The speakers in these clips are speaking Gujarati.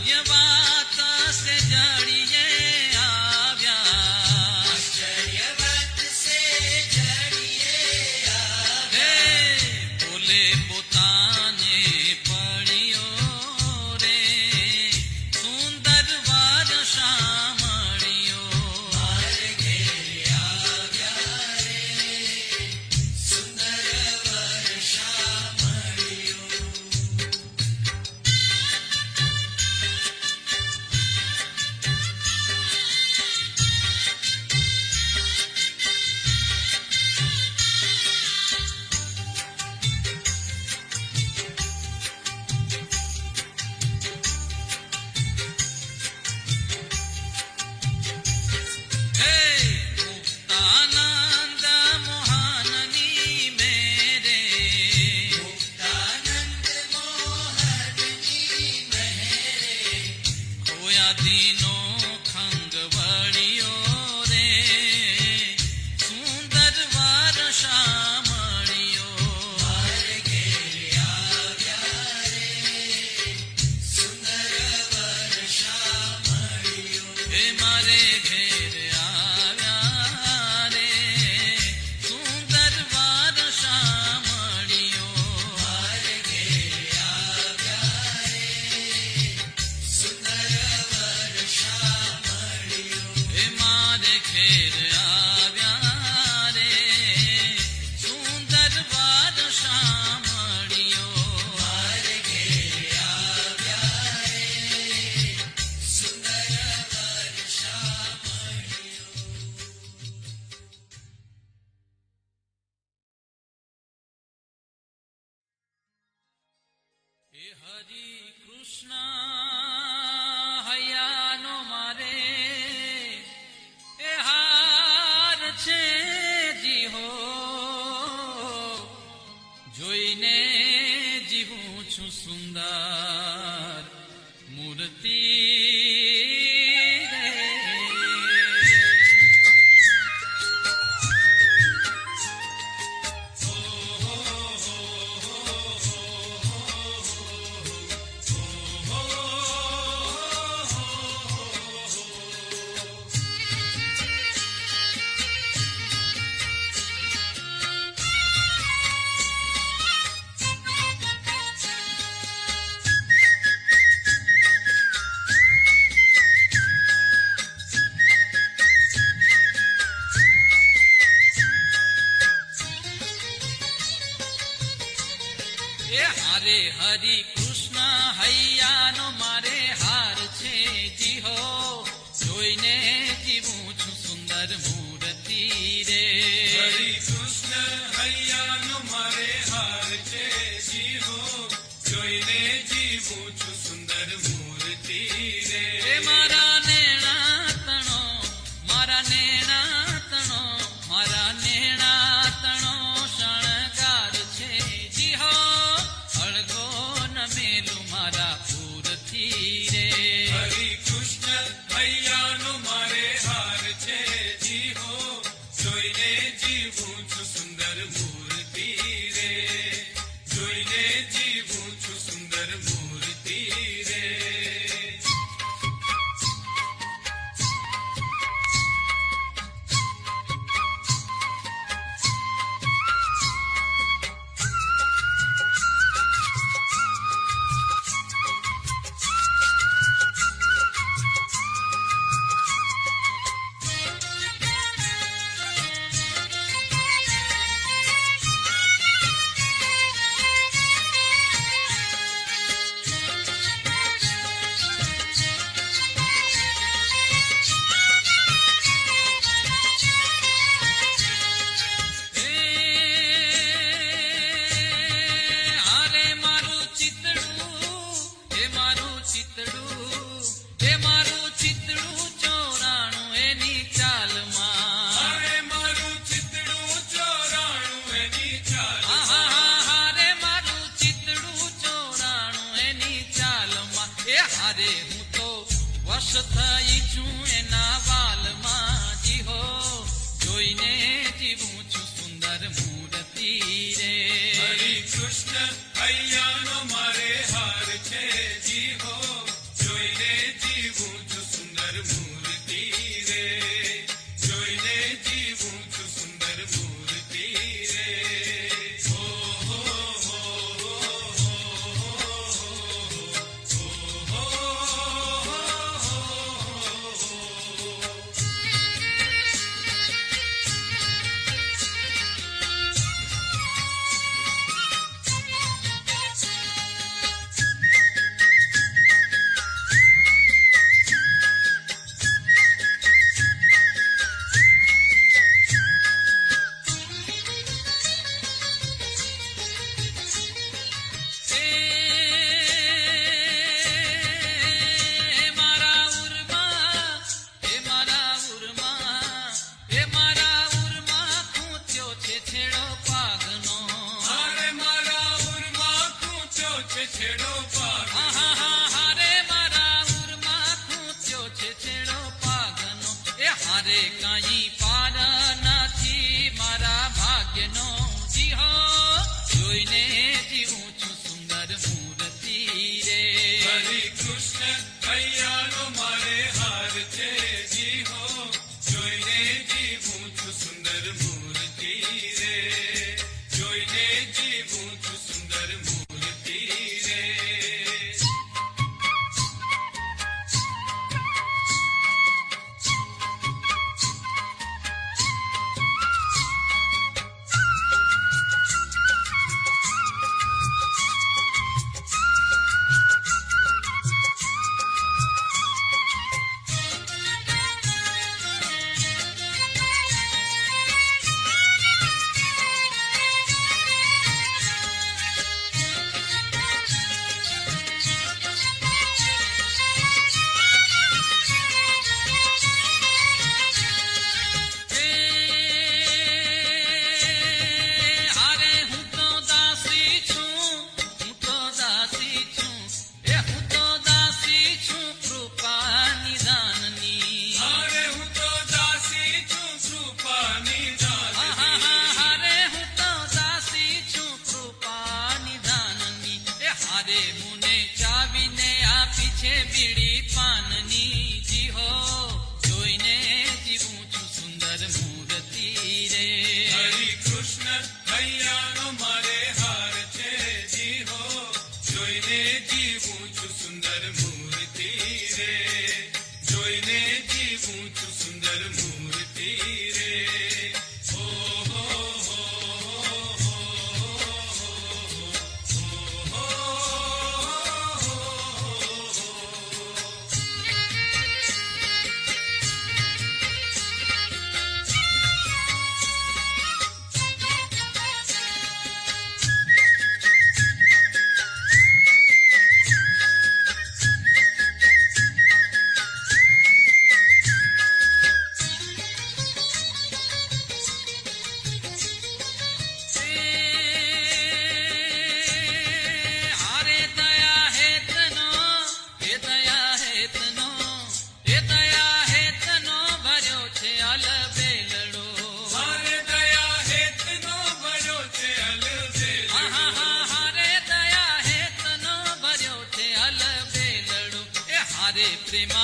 Yeah. Hare Krishna તને જીવું સુંદર મૂર્તિ રે હરે કૃષ્ણ અયાનો મારે હાર છે. कहीं Sí.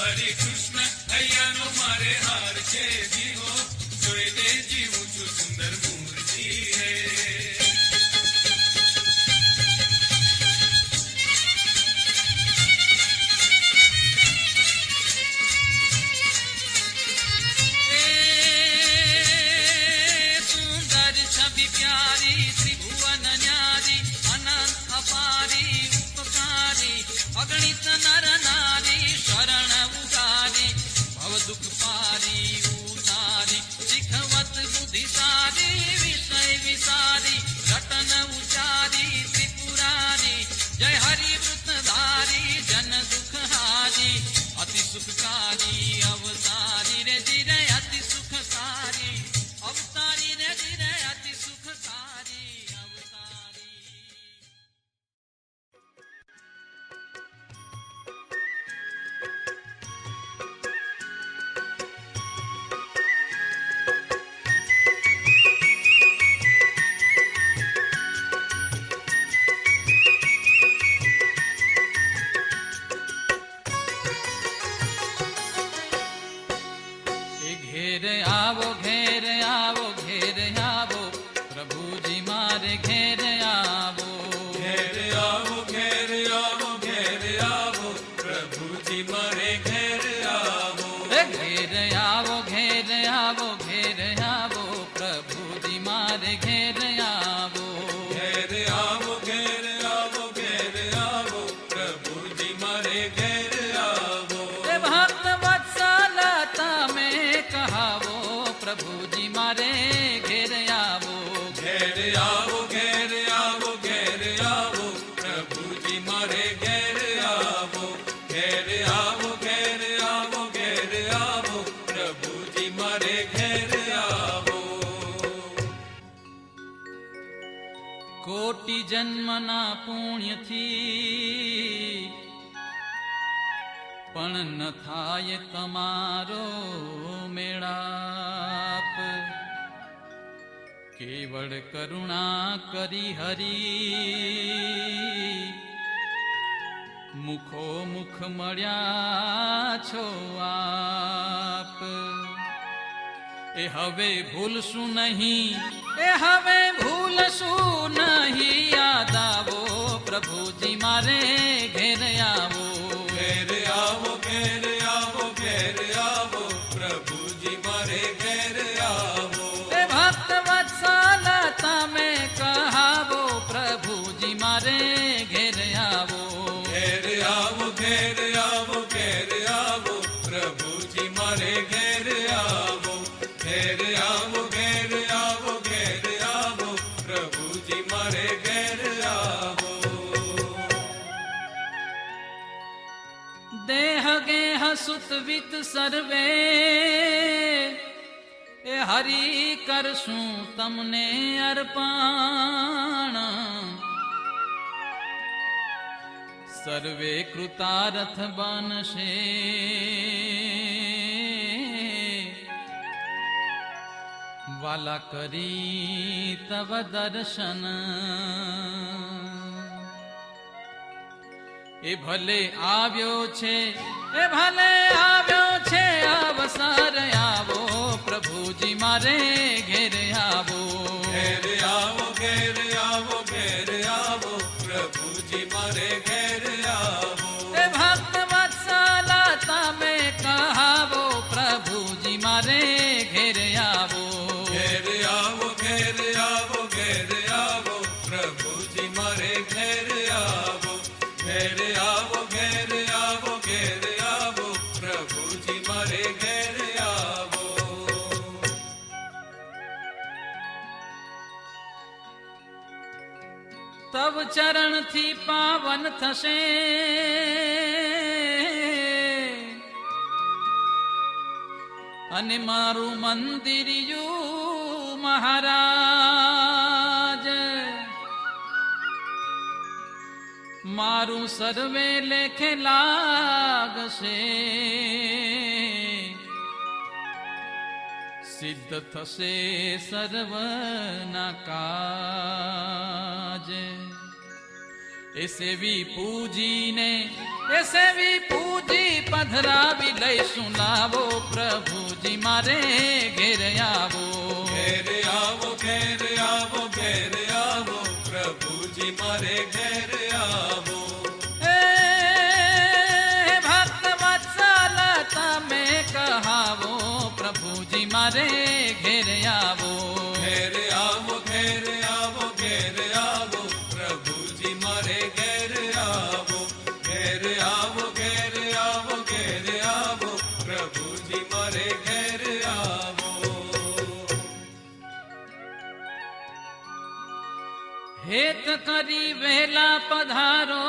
हरे कृष्ण अय्यानो मारे हार के जी हो। जोइले जी ऊंचो सुंदर मूर्ति है। प्यारी, त्रिभुवन न्यारी, अनंत अपारी, उपकारी, अगणित नर सुखकारी यात्रा જન્મના પુણ્યથી પણ ન થાય તમારો મેળાપ કેવળ કરુણા કરી હરી મુખો મુખ મળ્યા છો આપ એ હવે ભૂલશું નહીં એ હવે ભૂલશું નહીં ভক্তি মারে સર્વે. એ હરી કરશું તમને અર્પણ. સર્વે કૃતારથ બનશે. વાલા કરી તવ દર્શન. એ ભલે આવ્યો છે, એ ભલે આવ્યો અવસર આવો પ્રભુજી મારે ઘેર આવો ઘેર આવો ઘેર આવો ઘેર તવ ચરણથી પાવન થશે. અને મારું મંદિર યુ મહારાજ. મારું સર્વે લેખે લાગશે. સિદ્ધ થશે સર્વના કાજ એ સેવી પૂજીને એ સેવી પૂજી પધરાવી લઈશું લાવો પ્રભુજી મારે ઘેર આવો ઘેર આવો ઘેર આવો ઘેર આવો પ્રભુજી મારે ઘેર આવો એ ભક્ત વત્સલ તમે કહાવો પ્રભુજી મારે ઘેર આવો ઘેર આવો કરી વહેલા પધારો.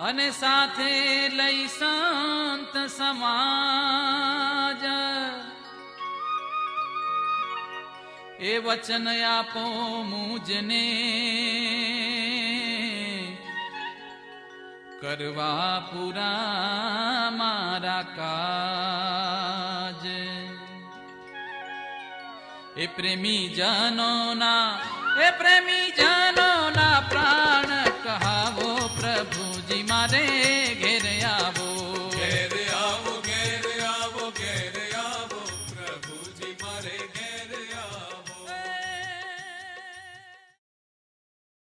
અને સાથે લઈ સંત સમાજ. એ વચન આપો મુજને. કરવા પૂરા મારા કાજ প্রেমী জানো না। এ প্রেমী জানো